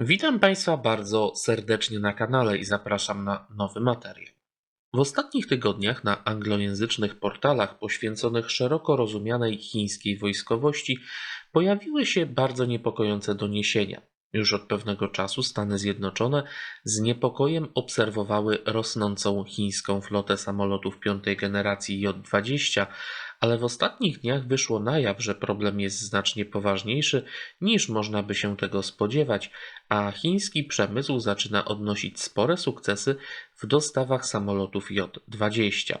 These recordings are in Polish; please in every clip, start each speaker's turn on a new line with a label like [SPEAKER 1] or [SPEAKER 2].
[SPEAKER 1] Witam Państwa bardzo serdecznie na kanale i zapraszam na nowy materiał. W ostatnich tygodniach na anglojęzycznych portalach poświęconych szeroko rozumianej chińskiej wojskowości pojawiły się bardzo niepokojące doniesienia. Już od pewnego czasu Stany Zjednoczone z niepokojem obserwowały rosnącą chińską flotę samolotów piątej generacji J-20, ale w ostatnich dniach wyszło na jaw, że problem jest znacznie poważniejszy niż można by się tego spodziewać, a chiński przemysł zaczyna odnosić spore sukcesy w dostawach samolotów J-20.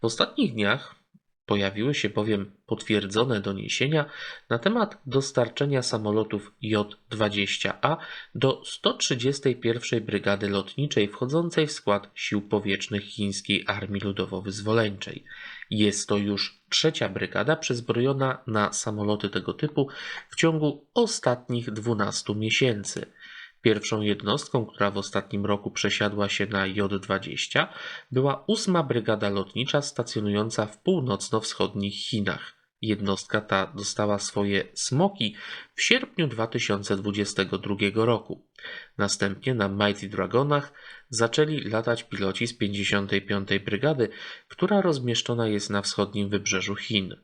[SPEAKER 1] W ostatnich dniach Pojawiły się bowiem potwierdzone doniesienia na temat dostarczenia samolotów J-20A do 131 Brygady Lotniczej wchodzącej w skład Sił Powietrznych Chińskiej Armii Ludowo-Wyzwoleńczej. Jest to już trzecia brygada przezbrojona na samoloty tego typu w ciągu ostatnich 12 miesięcy. Pierwszą jednostką, która w ostatnim roku przesiadła się na J-20, była ósma Brygada Lotnicza stacjonująca w północno-wschodnich Chinach. Jednostka ta dostała swoje smoki w sierpniu 2022 roku. Następnie na Mighty Dragonach zaczęli latać piloci z 55. Brygady, która rozmieszczona jest na wschodnim wybrzeżu Chin.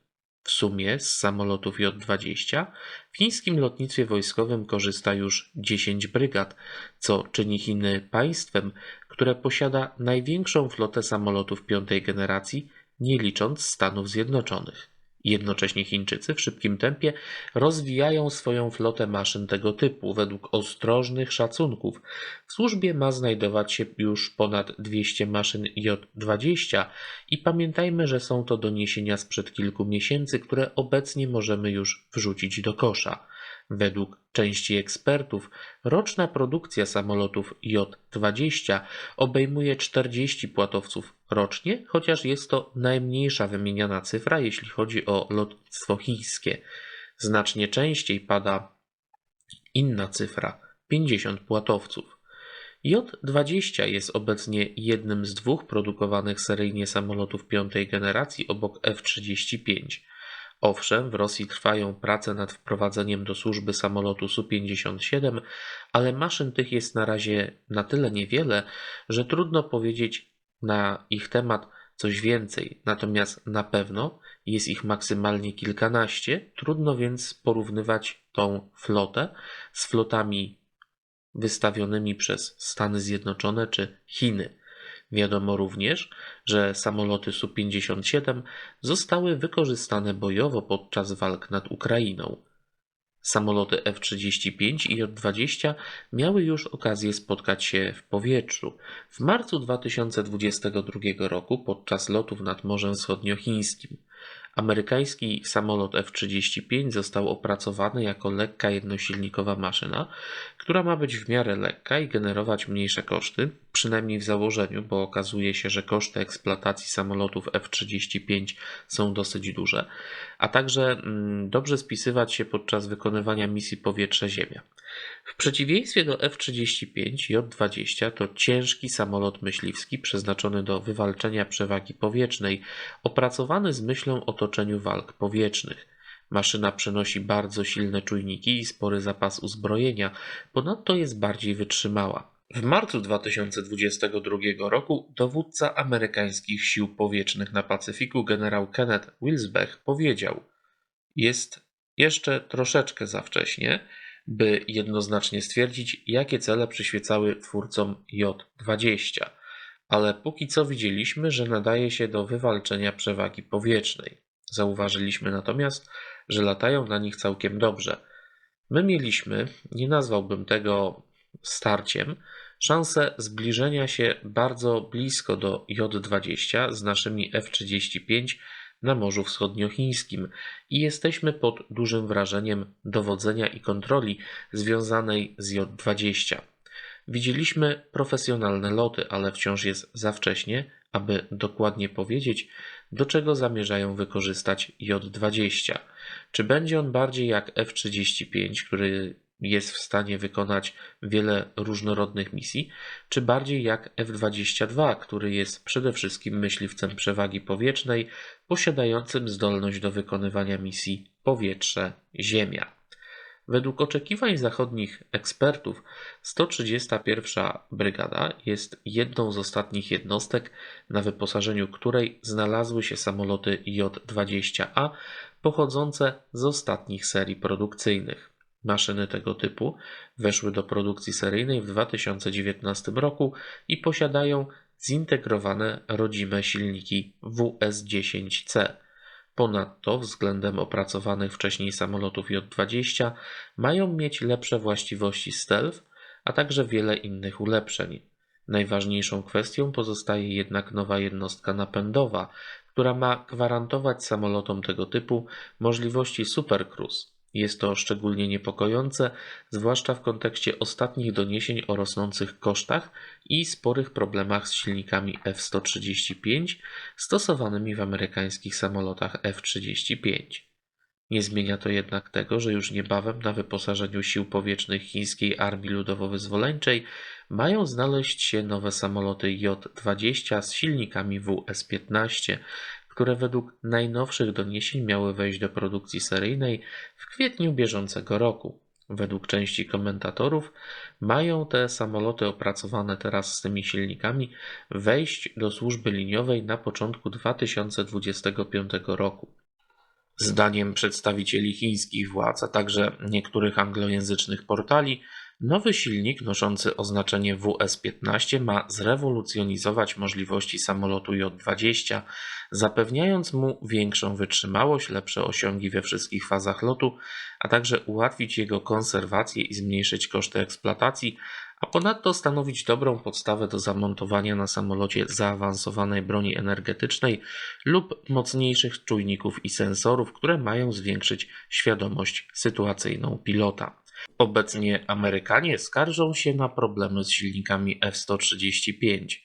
[SPEAKER 1] W sumie z samolotów J-20 w chińskim lotnictwie wojskowym korzysta już 10 brygad, co czyni Chiny państwem, które posiada największą flotę samolotów piątej generacji, nie licząc Stanów Zjednoczonych. Jednocześnie Chińczycy w szybkim tempie rozwijają swoją flotę maszyn tego typu. Według ostrożnych szacunków w służbie ma znajdować się już ponad 200 maszyn J-20 i pamiętajmy, że są to doniesienia sprzed kilku miesięcy, które obecnie możemy już wrzucić do kosza. Według części ekspertów roczna produkcja samolotów J-20 obejmuje 40 płatowców rocznie, chociaż jest to najmniejsza wymieniana cyfra, jeśli chodzi o lotnictwo chińskie. Znacznie częściej pada inna cyfra 50 płatowców. J-20 jest obecnie jednym z dwóch produkowanych seryjnie samolotów piątej generacji obok F-35. Owszem, w Rosji trwają prace nad wprowadzeniem do służby samolotu Su-57, ale maszyn tych jest na razie na tyle niewiele, że trudno powiedzieć na ich temat coś więcej. Natomiast na pewno jest ich maksymalnie kilkanaście, trudno więc porównywać tą flotę z flotami wystawionymi przez Stany Zjednoczone czy Chiny. Wiadomo również, że samoloty Su-57 zostały wykorzystane bojowo podczas walk nad Ukrainą. Samoloty F-35 i J-20 miały już okazję spotkać się w powietrzu. W marcu 2022 roku podczas lotów nad Morzem Wschodniochińskim Amerykański samolot F-35 został opracowany jako lekka jednosilnikowa maszyna, która ma być w miarę lekka i generować mniejsze koszty, przynajmniej w założeniu, bo okazuje się, że koszty eksploatacji samolotów F-35 są dosyć duże, a także mm, dobrze spisywać się podczas wykonywania misji powietrze-ziemia. W przeciwieństwie do F-35, J-20 to ciężki samolot myśliwski przeznaczony do wywalczenia przewagi powietrznej, opracowany z myślą o otoczeniu walk powietrznych. Maszyna przenosi bardzo silne czujniki i spory zapas uzbrojenia, ponadto jest bardziej wytrzymała. W marcu 2022 roku dowódca amerykańskich sił powietrznych na Pacyfiku generał Kenneth Wilsbech powiedział: Jest jeszcze troszeczkę za wcześnie, by jednoznacznie stwierdzić, jakie cele przyświecały twórcom J-20, ale póki co widzieliśmy, że nadaje się do wywalczenia przewagi powietrznej. Zauważyliśmy natomiast, że latają na nich całkiem dobrze. My mieliśmy, nie nazwałbym tego starciem, szansę zbliżenia się bardzo blisko do J-20 z naszymi F-35 na Morzu Wschodniochińskim i jesteśmy pod dużym wrażeniem dowodzenia i kontroli związanej z J-20. Widzieliśmy profesjonalne loty, ale wciąż jest za wcześnie, aby dokładnie powiedzieć, do czego zamierzają wykorzystać J-20. Czy będzie on bardziej jak F-35, który jest w stanie wykonać wiele różnorodnych misji, czy bardziej jak F-22, który jest przede wszystkim myśliwcem przewagi powietrznej, posiadającym zdolność do wykonywania misji powietrze-ziemia. Według oczekiwań zachodnich ekspertów 131 Brygada jest jedną z ostatnich jednostek, na wyposażeniu której znalazły się samoloty J-20A pochodzące z ostatnich serii produkcyjnych. Maszyny tego typu weszły do produkcji seryjnej w 2019 roku i posiadają zintegrowane rodzime silniki WS-10C. Ponadto względem opracowanych wcześniej samolotów J-20 mają mieć lepsze właściwości stealth, a także wiele innych ulepszeń. Najważniejszą kwestią pozostaje jednak nowa jednostka napędowa, która ma gwarantować samolotom tego typu możliwości supercruise. Jest to szczególnie niepokojące, zwłaszcza w kontekście ostatnich doniesień o rosnących kosztach i sporych problemach z silnikami F-135 stosowanymi w amerykańskich samolotach F-35. Nie zmienia to jednak tego, że już niebawem na wyposażeniu sił powietrznych chińskiej Armii Ludowo-Wyzwoleńczej mają znaleźć się nowe samoloty J-20 z silnikami WS-15, które według najnowszych doniesień miały wejść do produkcji seryjnej w kwietniu bieżącego roku. Według części komentatorów mają te samoloty opracowane teraz z tymi silnikami wejść do służby liniowej na początku 2025 roku. Zdaniem przedstawicieli chińskich władz, a także niektórych anglojęzycznych portali, nowy silnik noszący oznaczenie WS-15 ma zrewolucjonizować możliwości samolotu J-20, zapewniając mu większą wytrzymałość, lepsze osiągi we wszystkich fazach lotu, a także ułatwić jego konserwację i zmniejszyć koszty eksploatacji, a ponadto stanowić dobrą podstawę do zamontowania na samolocie zaawansowanej broni energetycznej lub mocniejszych czujników i sensorów, które mają zwiększyć świadomość sytuacyjną pilota. Obecnie Amerykanie skarżą się na problemy z silnikami F-135.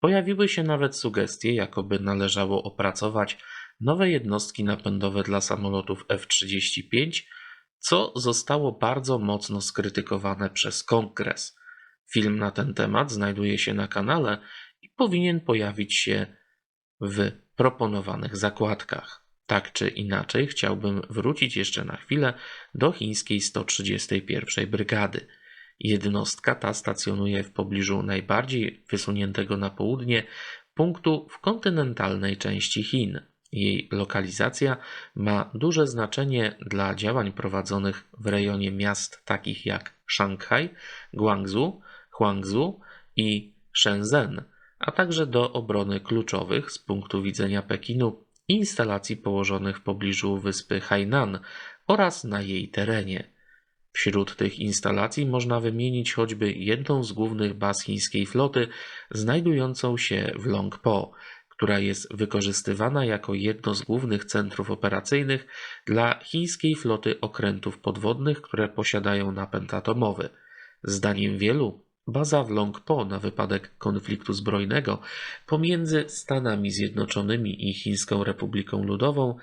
[SPEAKER 1] Pojawiły się nawet sugestie, jakoby należało opracować nowe jednostki napędowe dla samolotów F-35, co zostało bardzo mocno skrytykowane przez Kongres. Film na ten temat znajduje się na kanale i powinien pojawić się w proponowanych zakładkach. Tak czy inaczej, chciałbym wrócić jeszcze na chwilę do chińskiej 131 Brygady. Jednostka ta stacjonuje w pobliżu najbardziej wysuniętego na południe punktu w kontynentalnej części Chin. Jej lokalizacja ma duże znaczenie dla działań prowadzonych w rejonie miast takich jak Szanghaj, Guangzhou, Huangzhou i Shenzhen, a także do obrony kluczowych z punktu widzenia Pekinu instalacji położonych w pobliżu wyspy Hainan oraz na jej terenie. Wśród tych instalacji można wymienić choćby jedną z głównych baz chińskiej floty, znajdującą się w Longpo, która jest wykorzystywana jako jedno z głównych centrów operacyjnych dla chińskiej floty okrętów podwodnych, które posiadają napęd atomowy. Zdaniem wielu, baza w Longpo na wypadek konfliktu zbrojnego pomiędzy Stanami Zjednoczonymi i Chińską Republiką Ludową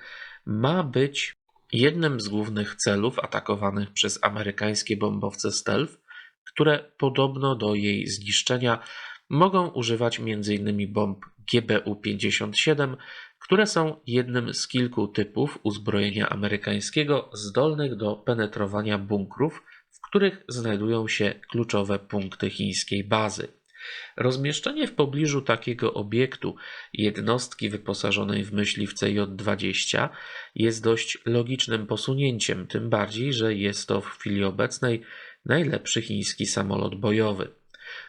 [SPEAKER 1] ma być jednym z głównych celów atakowanych przez amerykańskie bombowce stealth, które podobno do jej zniszczenia mogą używać m.in. bomb GBU-57, które są jednym z kilku typów uzbrojenia amerykańskiego zdolnych do penetrowania bunkrów, w których znajdują się kluczowe punkty chińskiej bazy. Rozmieszczenie w pobliżu takiego obiektu jednostki wyposażonej w myśliwce J-20 jest dość logicznym posunięciem, tym bardziej, że jest to w chwili obecnej najlepszy chiński samolot bojowy.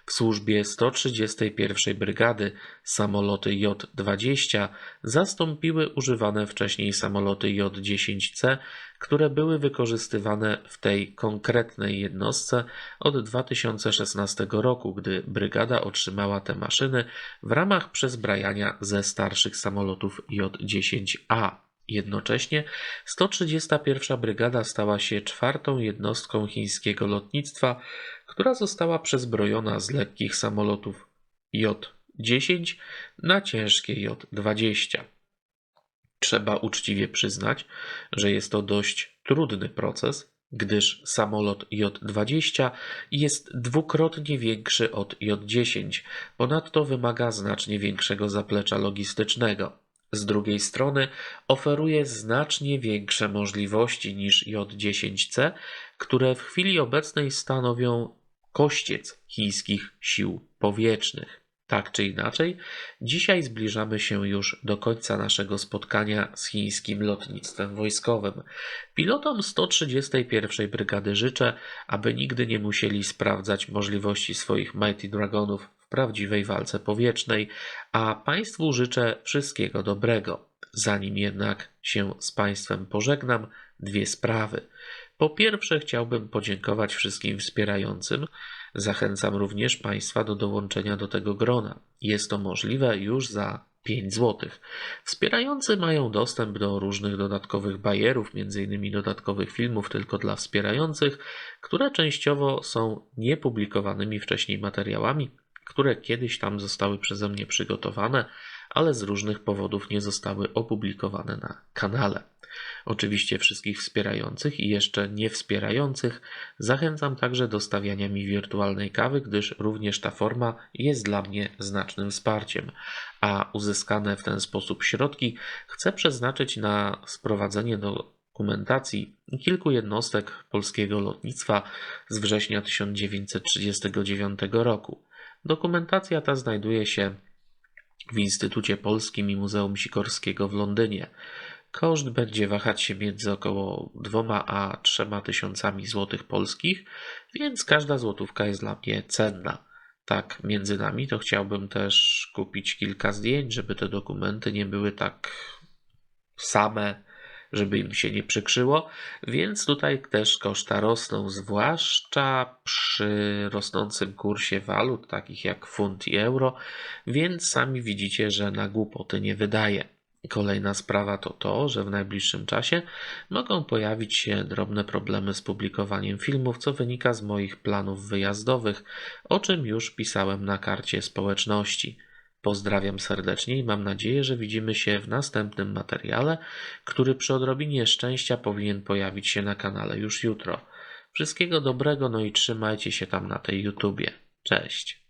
[SPEAKER 1] W służbie 131 Brygady samoloty J-20 zastąpiły używane wcześniej samoloty J-10C, które były wykorzystywane w tej konkretnej jednostce od 2016 roku, gdy brygada otrzymała te maszyny w ramach przezbrajania ze starszych samolotów J-10A. Jednocześnie 131 Brygada stała się czwartą jednostką chińskiego lotnictwa, która została przezbrojona z lekkich samolotów J-10 na ciężkie J-20. Trzeba uczciwie przyznać, że jest to dość trudny proces, gdyż samolot J-20 jest dwukrotnie większy od J-10, ponadto wymaga znacznie większego zaplecza logistycznego. Z drugiej strony oferuje znacznie większe możliwości niż J-10C, które w chwili obecnej stanowią kościec chińskich sił powietrznych. Tak czy inaczej, dzisiaj zbliżamy się już do końca naszego spotkania z chińskim lotnictwem wojskowym. Pilotom 131 Brygady życzę, aby nigdy nie musieli sprawdzać możliwości swoich Mighty Dragonów w prawdziwej walce powietrznej, a Państwu życzę wszystkiego dobrego. Zanim jednak się z Państwem pożegnam, dwie sprawy. Po pierwsze, chciałbym podziękować wszystkim wspierającym. Zachęcam również Państwa do dołączenia do tego grona. Jest to możliwe już za 5 zł. Wspierający mają dostęp do różnych dodatkowych bajerów, m.in. dodatkowych filmów tylko dla wspierających, które częściowo są niepublikowanymi wcześniej materiałami, które kiedyś tam zostały przeze mnie przygotowane, ale z różnych powodów nie zostały opublikowane na kanale. Oczywiście wszystkich wspierających i jeszcze nie wspierających zachęcam także do stawiania mi wirtualnej kawy, gdyż również ta forma jest dla mnie znacznym wsparciem, a uzyskane w ten sposób środki chcę przeznaczyć na sprowadzenie do dokumentacji kilku jednostek polskiego lotnictwa z września 1939 roku. Dokumentacja ta znajduje się w Instytucie Polskim i Muzeum Sikorskiego w Londynie. Koszt będzie wahać się między około 2 a 3 tysiącami złotych polskich, więc każda złotówka jest dla mnie cenna. Tak, między nami to chciałbym też kupić kilka zdjęć, żeby te dokumenty nie były tak same, żeby im się nie przykrzyło, więc tutaj też koszta rosną, zwłaszcza przy rosnącym kursie walut, takich jak funt i euro, więc sami widzicie, że na głupoty nie wydaje. Kolejna sprawa to to, że w najbliższym czasie mogą pojawić się drobne problemy z publikowaniem filmów, co wynika z moich planów wyjazdowych, o czym już pisałem na karcie społeczności. Pozdrawiam serdecznie i mam nadzieję, że widzimy się w następnym materiale, który przy odrobinie szczęścia powinien pojawić się na kanale już jutro. Wszystkiego dobrego, no i trzymajcie się tam na tej YouTubie. Cześć.